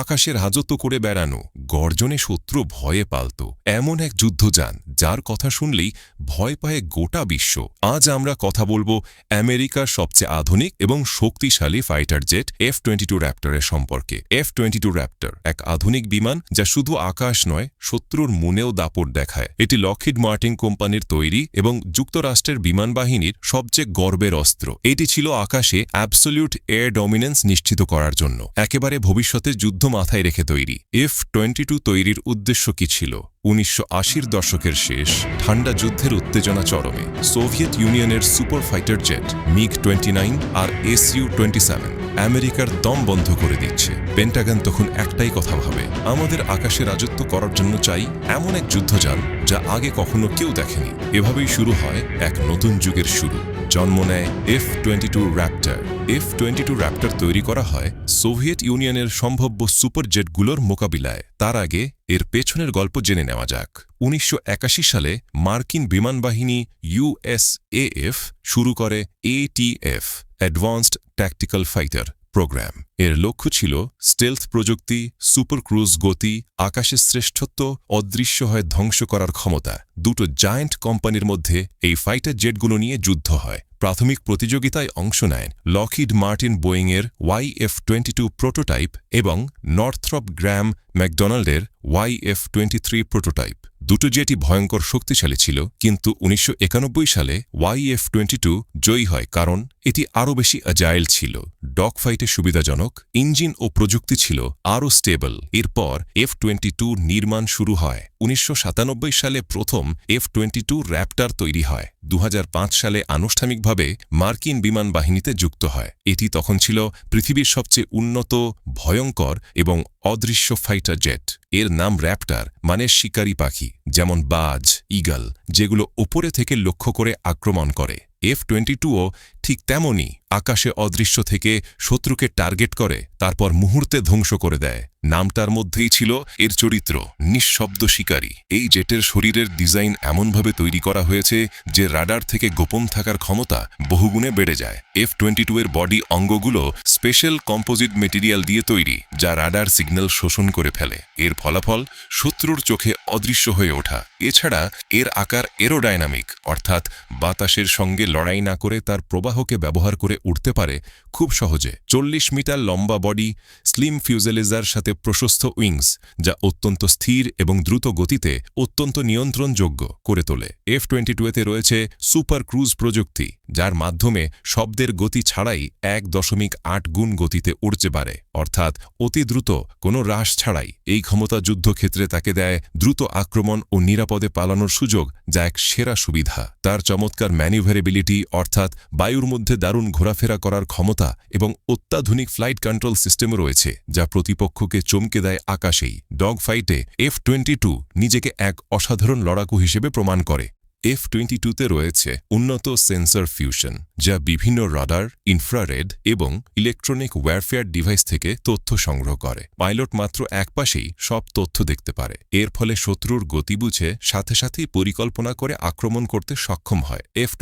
আকাশে রাজত্ব করে বেড়ানো, গর্জনে শত্রু ভয়ে পালত। এমন এক যুদ্ধযান, যার কথা শুনলেই ভয় পায় গোটা বিশ্ব। আজ আমরা কথা বলব আমেরিকার সবচেয়ে আধুনিক এবং শক্তিশালী fighter jet F twenty two র্যাপ্টারের সম্পর্কে। এফ টোয়েন্টি টু র্যাপ্টার এক আধুনিক বিমান যা শুধু আকাশ নয়, শত্রুর মনেও দাপট দেখায়। এটি লকহিড মার্টিন কোম্পানির তৈরি এবং যুক্তরাষ্ট্রের বিমান বাহিনীর সবচেয়ে গর্বের অস্ত্র। এটি ছিল আকাশে অ্যাবসলিউট এয়ার ডমিনেন্স নিশ্চিত করার জন্য। একেবারে ভবিষ্যতে যুদ্ধ মাথায় রেখে তৈরি। এফ টোয়েন্টি টু তৈরির উদ্দেশ্য কি ছিল? উনিশশো দশকের শেষ, ঠান্ডা যুদ্ধের উত্তেজনা চরমে। সোভিয়েত ইউনিয়নের super fighter jet MiG twenty আর এসইউ টোয়েন্টি আমেরিকার দম বন্ধ করে দিচ্ছে। পেন্টাগান তখন একটাই কথা ভাবে, আমাদের আকাশে রাজত্ব করার জন্য চাই এমন এক যুদ্ধযান যা আগে কখনো কেউ দেখেনি। এভাবেই শুরু হয় এক নতুন যুগের শুরু। জন্ম নেয় F twenty two Raptor. F twenty two Raptor তৈরি করা হয় সোভিয়েত ইউনিয়নের সম্ভাব্য সুপার জেটগুলোর মোকাবিলায়। তার আগে এর পেছনের গল্প জেনে নেওয়া যাক। উনিশশো একাশি সালে মার্কিন বিমানবাহিনী ইউএসএএফ শুরু করে ATF advanced tactical fighter program এর লক্ষ্য ছিল স্টেলথ প্রযুক্তি সুপার ক্রুজ গতি, আকাশের শ্রেষ্ঠত্ব, অদৃশ্য হয় ধ্বংস করার ক্ষমতা। দুটো জায়ান্ট কোম্পানির মধ্যে এই ফাইটার জেটগুলো নিয়ে যুদ্ধ হয়। প্রাথমিক প্রতিযোগিতায় অংশ নেন Lockheed Martin বোয়িংয়ের Y F twenty two prototype এবং Northrop Grumman ম্যাকডোনাল্ডের Y F twenty three prototype দুটো জেটই ভয়ঙ্কর শক্তিশালী ছিল, কিন্তু উনিশশো একানব্বই সালে ওয়াই এফ টোয়েন্টি টু জয়ী হয় কারণ এটি আরও বেশি অ্যাজাইল ছিল ডক ফাইটে সুবিধাজনক, ইঞ্জিন ও প্রযুক্তি ছিল আরও স্টেবল এরপর এফ টোয়েন্টি নির্মাণ শুরু হয়। উনিশশো সাতানব্বই সালে প্রথম এফ টোয়েন্টি র্যাপ্টার তৈরি হয়। দু হাজার পাঁচ সালে আনুষ্ঠানিকভাবে মার্কিন বিমান বাহিনীতে যুক্ত হয়। এটি তখন ছিল পৃথিবীর সবচেয়ে উন্নত, ভয়ঙ্কর এবং অদৃশ্য ফাইটার জেট এর নাম র্যাপ্টার মানে শিকারী পাখি, যেমন বাজ ইগল যেগুলো ওপরে থেকে লক্ষ্য করে আক্রমণ করে। এফ টোয়েন্টি টুও ঠিক তেমনই আকাশে অদৃশ্য থেকে শত্রুকে টার্গেট করে, তারপর মুহূর্তে ধ্বংস করে দেয়। নামটার মধ্যেই ছিল এর চরিত্র, নিঃশব্দ শিকারী। এই জেটের শরীরের ডিজাইন এমনভাবে তৈরি করা হয়েছে যে রাডার থেকে গোপন থাকার ক্ষমতা বহুগুণে বেড়ে যায়। এফ টোয়েন্টি টু এর বডি অঙ্গগুলো স্পেশাল কম্পোজিট মেটেরিয়াল দিয়ে তৈরি, যা রাডার সিগন্যাল শোষণ করে ফেলে। এর ফলাফল শত্রুর চোখে অদৃশ্য হয়ে ওঠা। এছাড়া, এর আকার এরোডাইনামিক অর্থাৎ বাতাসের সঙ্গে লড়াই না করে তার প্রবাহকে ব্যবহার করে উঠতে পারে খুব সহজে। চল্লিশ মিটার লম্বা বডি স্লিম ফিউজেলেজার সাথে প্রশস্ত উইংস যা অত্যন্ত স্থির এবং দ্রুত গতিতে অত্যন্ত নিয়ন্ত্রণযোগ্য করে তোলে। এফ টোয়েন্টি টুয়েতে রয়েছে সুপার ক্রুজ প্রযুক্তি, যার মাধ্যমে শব্দের গতি ছাড়াই এক দশমিক আট গুণ গতিতে উড়তে পারে। অর্থাৎ অতি দ্রুত কোনো হ্রাস ছাড়াই এই ক্ষমতা যুদ্ধক্ষেত্রে তাকে দেয় দ্রুত আক্রমণ ও নিরাপদে পালানোর সুযোগ, যা এক সেরা সুবিধা। তার চমৎকার ম্যানিভারেবিলিটি অর্থাৎ বায়ুর মধ্যে দারুণ ঘোরাফেরা করার ক্ষমতা এবং অত্যাধুনিক ফ্লাইট কন্ট্রোল সিস্টেম রয়েছে, যা প্রতিপক্ষকে চমকে দেয় আকাশেই। ডগ ফাইটে এফ টোয়েন্টি নিজেকে এক অসাধারণ লড়াকু হিসেবে প্রমাণ করে। এফ টোয়েন্টি টুতে রয়েছে উন্নত সেন্সর ফিউশন যা বিভিন্ন রাডার ইনফ্রারেড এবং ইলেকট্রনিক ওয়ারফেয়ার ডিভাইস থেকে তথ্য সংগ্রহ করে। পাইলট মাত্র একপাশেই সব তথ্য দেখতে পারে। এর ফলে শত্রুর গতি বুঝে সাথে সাথেই পরিকল্পনা করে আক্রমণ করতে সক্ষম হয়। এফ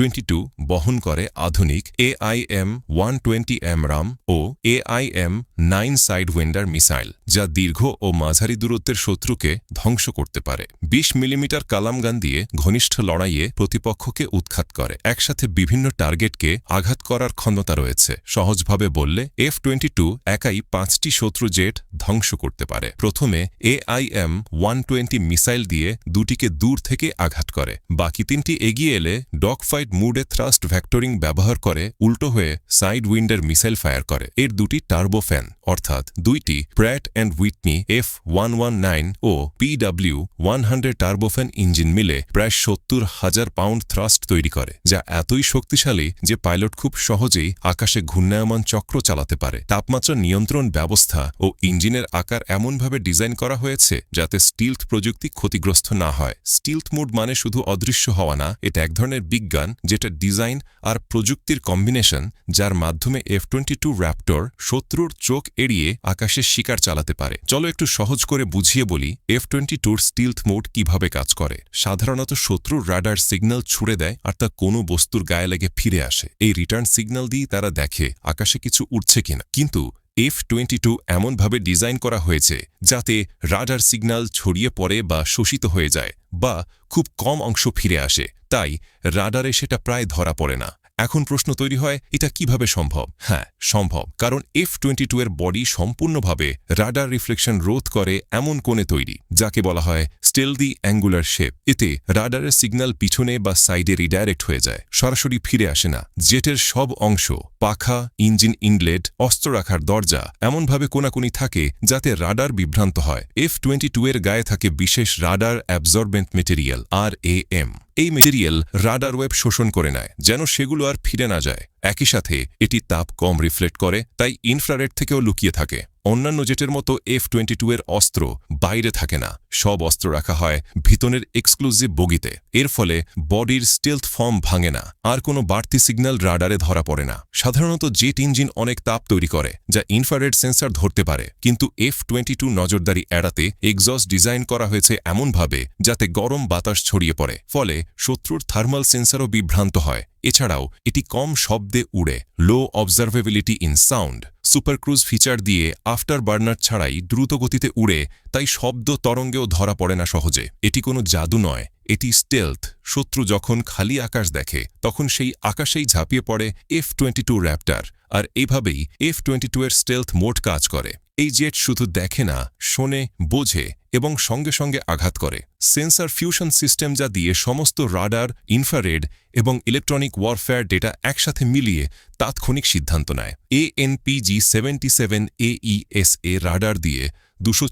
বহন করে আধুনিক AIM one twenty AMRAAM ও AIM nine side winder missile যা দীর্ঘ ও মাঝারি দূরত্বের শত্রুকে ধ্বংস করতে পারে। বিশ মিলিমিটার কালামগান দিয়ে ঘনিষ্ঠ লড়াইয়ে প্রতিপক্ষকে উৎখাত করে। একসাথে বিভিন্ন টার্গেটকে আঘাত করার ক্ষমতা রয়েছে। সহজভাবে বললে এফ টোয়েন্টি টু একাই পাঁচটি শত্রু জেট ধ্বংস করতে পারে। প্রথমে এআইএম ওয়ান টোয়েন্টি মিসাইল দিয়ে দুটিকে দূর থেকে আঘাত করে। বাকি তিনটি এগিয়ে এলে ডগ ফাইট মুডে থ্রাস্ট ভ্যাক্টরিং ব্যবহার করে, উল্টো হয়ে সাইড উইন্ডের মিসাইল ফায়ার করে। এর দুটি টার্বোফ্যান অর্থাৎ দুইটি Pratt and Whitney F one one nine O PW one hundred turbofan engine মিলে প্রায় সত্তর হাজার পাউন্ড থ্রাস্ট তৈরি করে, যা এতই শক্তিশালী যে পাইলট খুব সহজেই আকাশে ঘূর্ণায়মান চক্র চালাতে পারে। তাপমাত্রা নিয়ন্ত্রণ ব্যবস্থা ও ইঞ্জিনের আকার এমনভাবে ডিজাইন করা হয়েছে যাতে স্টিলথ প্রযুক্তি ক্ষতিগ্রস্ত না হয়। স্টিলথ মোড মানে শুধু অদৃশ্য হওয়া না, এটা এক ধরনের বিজ্ঞান যেটা ডিজাইন আর প্রযুক্তির কম্বিনেশন যার মাধ্যমে এফ টোয়েন্টি টু র্যাপ্টর শত্রুর চোখ এড়িয়ে আকাশের শিকার চালাতে পারে। চলো একটু সহজ করে বুঝিয়ে বলি, এফ টোয়েন্টি টুর স্টিলথ মোড কীভাবে কাজ করে। সাধারণত শত্রুর রাডার সিগন্যাল ছুড়ে দেয় আর তা কোনো বস্তুর গায়ে লেগে ফিরে আসে। এই রিটার্ন সিগন্যাল দিয়ে তারা দেখে আকাশে কিছু উঠছে কিনা। কিন্তু এফ টোয়েন্টি টু এমনভাবে ডিজাইন করা হয়েছে যাতে রাডার সিগন্যাল ছড়িয়ে পড়ে বা শোষিত হয়ে যায় বা খুব কম অংশ ফিরে আসে। তাই রাডারে সেটা প্রায় ধরা পড়ে না। এখন প্রশ্ন তৈরি হয়, এটা কীভাবে সম্ভব? হ্যাঁ সম্ভব। কারণ এফ টোয়েন্টি টু এর বডি সম্পূর্ণভাবে রাডার রিফ্লেকশন রোধ করে এমন কোণে তৈরি, যাকে বলা হয় স্টেলদি অ্যাঙ্গুলার শেপ এতে রাডারের সিগন্যাল পিছনে বা সাইডে রিডাইরেক্ট হয়ে যায়, সরাসরি ফিরে আসে না। জেটের সব অংশ পাখা, ইঞ্জিন ইনলেট, অস্ত্র রাখার দরজা এমনভাবে কোনাকুনি থাকে যাতে রাডার বিভ্রান্ত হয়। এফ টোয়েন্টি এর গায়ে থাকে বিশেষ radar absorbent material R A M এই মেটেরিয়াল রাডার ওয়েব শোষণ করে নেয়, যেন সেগুলো আর ফিরে না যায়। একই সাথে এটি তাপ কম রিফ্লেক্ট করে, তাই ইনফ্রারেড থেকেও লুকিয়ে থাকে। অন্যান্য জেটের মতো এফ টোয়েন্টি টু এর অস্ত্র বাইরে থাকে না। সব অস্ত্র রাখা হয় ভিতনের এক্সক্লুসিভ বগিতে। এর ফলে বডির স্টেলথ ফর্ম ভাঙে না, আর কোনো বাড়তি সিগন্যাল রাডারে ধরা পড়ে না। সাধারণত জেট ইঞ্জিন অনেক তাপ তৈরি করে, যা ইনফ্রারেড সেন্সর ধরতে পারে। কিন্তু এফ টোয়েন্টি টু নজরদারি এড়াতে এক্সস্ট ডিজাইন করা হয়েছে এমনভাবে যাতে গরম বাতাস ছড়িয়ে পড়ে। ফলে শত্রুর থার্মাল সেন্সরও বিভ্রান্ত হয়। এছাড়াও এটি কম শব্দে উড়ে low observability in sound supercruise feature দিয়ে আফটার বার্নার ছাড়াই দ্রুতগতিতে উড়ে, তাই শব্দ তরঙ্গেও ধরা পড়ে না সহজে। এটি কোনো জাদু নয়, এটি স্টেলথ শত্রু যখন খালি আকাশ দেখে, তখন সেই আকাশেই ঝাঁপিয়ে পড়ে এফ টোয়েন্টি টু র্যাপটার আর এভাবেই এফ টোয়েন্টি টু এর স্টেলথ মোট কাজ করে। এই জেট শুধু দেখে না, শোনে, বোঝে এবং সঙ্গে সঙ্গে আঘাত করে। সেন্সার ফিউশন সিস্টেম যা দিয়ে সমস্ত রাডার, ইনফ্রারেড এবং ইলেকট্রনিক ওয়ারফেয়ার ডেটা একসাথে মিলিয়ে তাৎক্ষণিক সিদ্ধান্ত নেয়। ANPG seventy seven AESA radar দিয়ে দুশো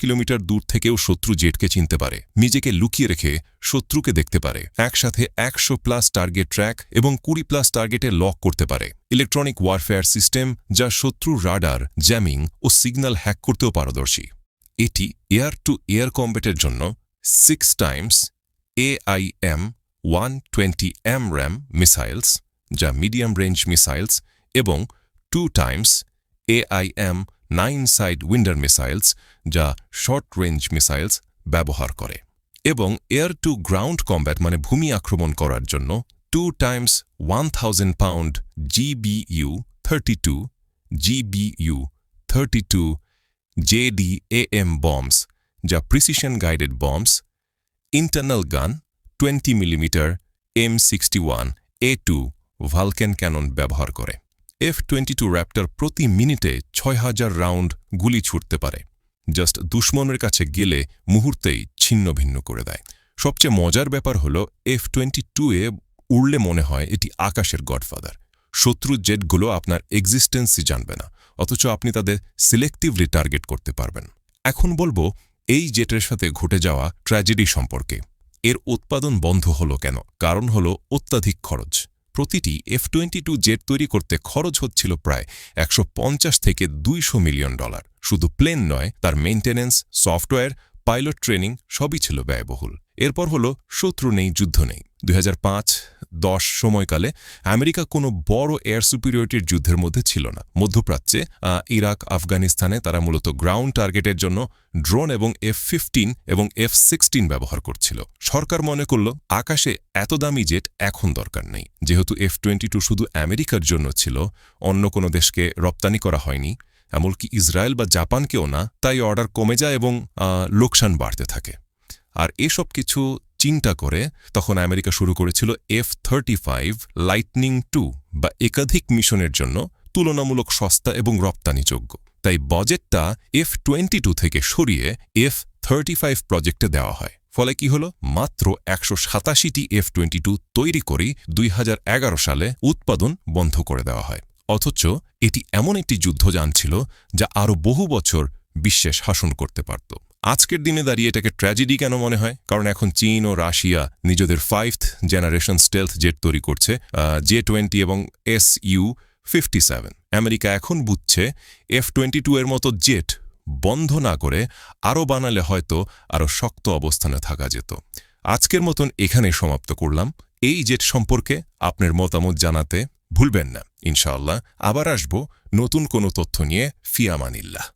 কিলোমিটার দূর থেকেও শত্রু জেটকে চিনতে পারে। নিজেকে লুকিয়ে রেখে শত্রুকে দেখতে পারে। একসাথে একশো প্লাস টার্গেট ট্র্যাক এবং কুড়ি প্লাস টার্গেটে লক করতে পারে। ইলেকট্রনিক ওয়ারফেয়ার সিস্টেম যা শত্রু রাডার, জ্যামিং ও সিগন্যাল হ্যাক করতেও পারদর্শী। এটি এয়ার টু এয়ার কম্বেটের জন্য six times AIM one twenty AMRAAM missiles যা মিডিয়াম রেঞ্জ মিসাইলস এবং two times AIM nine Sidewinder missiles যা শর্ট রেঞ্জ মিসাইলস ব্যবহার করে, এবং এয়ার টু গ্রাউন্ড কম্ব্যাট মানে ভূমি আক্রমণ করার জন্য two times one thousand pound GBU thirty two GBU thirty two JDAM bombs যা precision guided bombs internal gun twenty millimetre M sixty one A two Vulcan cannon ব্যবহার করে। F twenty two Raptor প্রতি মিনিটে ছয় হাজার round গুলি ছুটতে পারে। জাস্ট দুশ্মনের কাছে গেলে মুহূর্তেই ছিন্ন ভিন্ন করে দেয়। সবচেয়ে মজার ব্যাপার হল এফ টোয়েন্টি টু এ উড়লে মনে হয় এটি আকাশের গডফাদার। শত্রু জেটগুলো আপনার এক্সিস্টেন্সই জানবে না। অথচ আপনি তাদের সিলেক্টিভলি টার্গেট করতে পারবেন। এখন বলব, এই জেটের সাথে ঘটে যাওয়া ট্র্যাজেডি সম্পর্কে। এর উৎপাদন বন্ধ হলো কেন? কারণ হলো অত্যাধিক খরচ। প্রতিটি এফ টোয়েন্টি টু জেট তৈরি করতে খরচ হচ্ছিল প্রায় একশো পঞ্চাশ থেকে দুইশো মিলিয়ন ডলার। শুধু প্লেন নয়, তার মেইনটেনেন্স সফটওয়্যার পাইলট ট্রেনিং সবই ছিল ব্যয়বহুল। এরপর হলো শত্রু নেই, যুদ্ধ নেই। দুই দশ সময়কালে আমেরিকা কোনো বড় এয়ার সুপিরিয়রিটির যুদ্ধের মধ্যে ছিল না। মধ্যপ্রাচ্যে ইরাক, আফগানিস্তানে তারা মূলত গ্রাউন্ড টার্গেটের জন্য ড্রোন এবং এফ ফিফটিন এবং এফ সিক্সটিন ব্যবহার করছিল। সরকার মনে করল, আকাশে এত দামি জেট এখন দরকার নেই। যেহেতু এফ টোয়েন্টি টু শুধু আমেরিকার জন্য ছিল, অন্য কোনো দেশকে রপ্তানি করা হয়নি, এমনকি ইসরায়েল বা জাপানকেও না, তাই অর্ডার কমে যায় এবং লোকসান বাড়তে থাকে। আর এসব কিছু চিন্তা করে, তখন আমেরিকা শুরু করেছিল F thirty five Lightning two বা একাধিক মিশনের জন্য তুলনামূলক সস্তা এবং রপ্তানিযোগ্য। তাই বাজেটটা এফ টোয়েন্টি টু থেকে সরিয়ে এফ থার্টি ফাইভ প্রজেক্টে দেওয়া হয়। ফলে কি হলো? মাত্র একশো সাতাশিটি এফ টোয়েন্টি টু তৈরি করেই দুই হাজার এগারো সালে উৎপাদন বন্ধ করে দেওয়া হয়। অথচ এটি এমন একটি যুদ্ধযান ছিল যা আরও বহু বছর বিশ্বে শাসন করতে পারত। আজকের দিনে দাঁড়িয়ে এটাকে ট্র্যাজেডি কেন মনে হয়? কারণ এখন চীন ও রাশিয়া নিজেদের ফাইভথ জেনারেশন স্টেলথ জেট তৈরি করছে জে টোয়েন্টি এবং S U fifty seven America এখন বুঝছে এফ টোয়েন্টি টু এর মতো জেট বন্ধ না করে আরও বানালে হয়তো আরও শক্ত অবস্থানে থাকা যেত। আজকের মতন এখানে সমাপ্ত করলাম। এই জেট সম্পর্কে আপনার মতামত জানাতে ভুলবেন না, ইনশাআল্লাহ। আবার আসব নতুন কোনো তথ্য নিয়ে ফিয়ামানিল্লাহ।